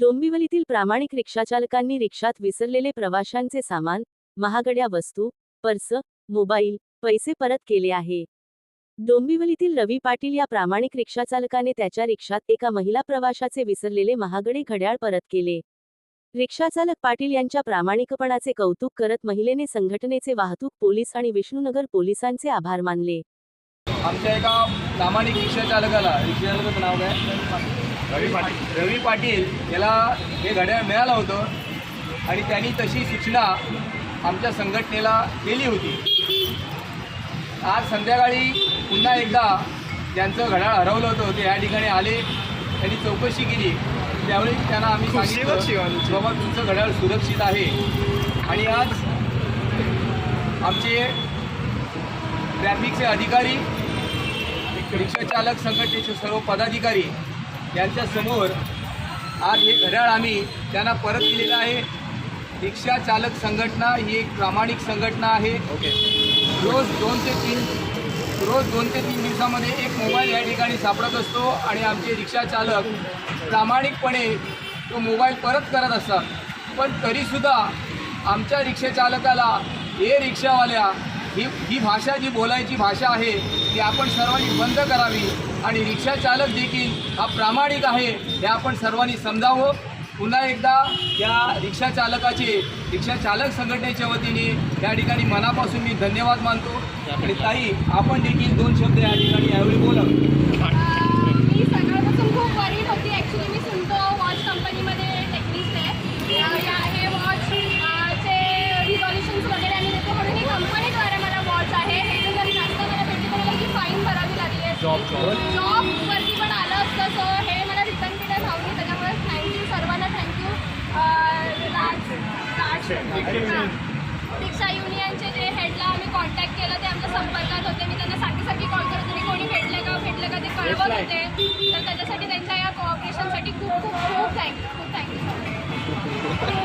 डोंबिवलीतील प्रामाणिक रिक्षाचालकांनी रिक्षात विसरलेले प्रवाशांचे सामान महागड्या वस्तू पर्स मोबाईल पैसे परत केले आहे. डोंबिवलीतील रवी पाटील या प्रामाणिक रिक्षाचालकाने त्याच्या रिक्षात एका महिला प्रवाशाचे विसरलेले महागडे घड्याळ परत केले. रिक्षाचालक पाटील यांच्या प्रामाणिकपणाचे कौतुक करत महिलेने संघटनेचे वाहतूक पोलीस आणि विष्णुनगर पोलिसांचे आभार मानले. आमच्या एका प्रामाणिक रिक्षाचालकाला रिक्षाचालकाचं नाव काय? रवी पाटील. रवी पाटील याला हे घड्याळ मिळालं होतं आणि त्यांनी तशी सूचना आमच्या संघटनेला केली होती. आज संध्याकाळी पुन्हा एकदा ज्यांचं घड्याळ हरवलं होतं ते या ठिकाणी आले त्यांनी चौकशी केली. त्यावेळी त्यांना आम्ही सांगितलं बाबा तुमचं घड्याळ सुरक्षित आहे. आणि आज आमचे ट्रॅफिकचे अधिकारी रिक्षा चालक संघटनेचे सर्व पदाधिकारी यांच्या समोर आज हे घड्याळ आम्ही त्यांना परत दिलेलं आहे. रिक्षा चालक संघटना ही एक प्रामाणिक संघटना आहे. रोज दोन ते तीन रोज दोन ते तीन दिवसामध्ये एक मोबाईल या ठिकाणी सापडत असतो आणि आमचे रिक्षा चालक प्रामाणिकपणे तो मोबाईल परत करत असतात. पण तरीसुद्धा आमच्या रिक्षा चालकाला हे रिक्षावाल्या ही ही भाषा जी बोलायची भाषा आहे ती आपण सर्वांनी बंद करावी. आणि रिक्षा चालक देखील हा प्रामाणिक आहे हे आपण सर्वांनी समजावं. पुन्हा एकदा या रिक्षा चालकाचे रिक्षा चालक संघटनेच्या वतीने या ठिकाणी मनापासून मी धन्यवाद मानतो. आणि ताई आपण देखील दोन शब्द या ठिकाणी यावेळी बोलावे. जॉब जॉब वरती पण आलं असतं सो हे मला रिटर्न मिळेल हवली त्याच्यामुळे थँक्यू सर्वांना थँक्यू राज युनियनचे जे हेडला आम्ही कॉन्टॅक्ट केलं ते आमच्या संपर्कात होते. मी त्यांना सारखी सारखी कॉल करत होते कोणी भेटलं का? भेटलं का? ते कळवत होते. तर त्याच्यासाठी त्यांच्या या कॉपरेशनसाठी खूप खूप खूप थँक्यू खूप थँक्यू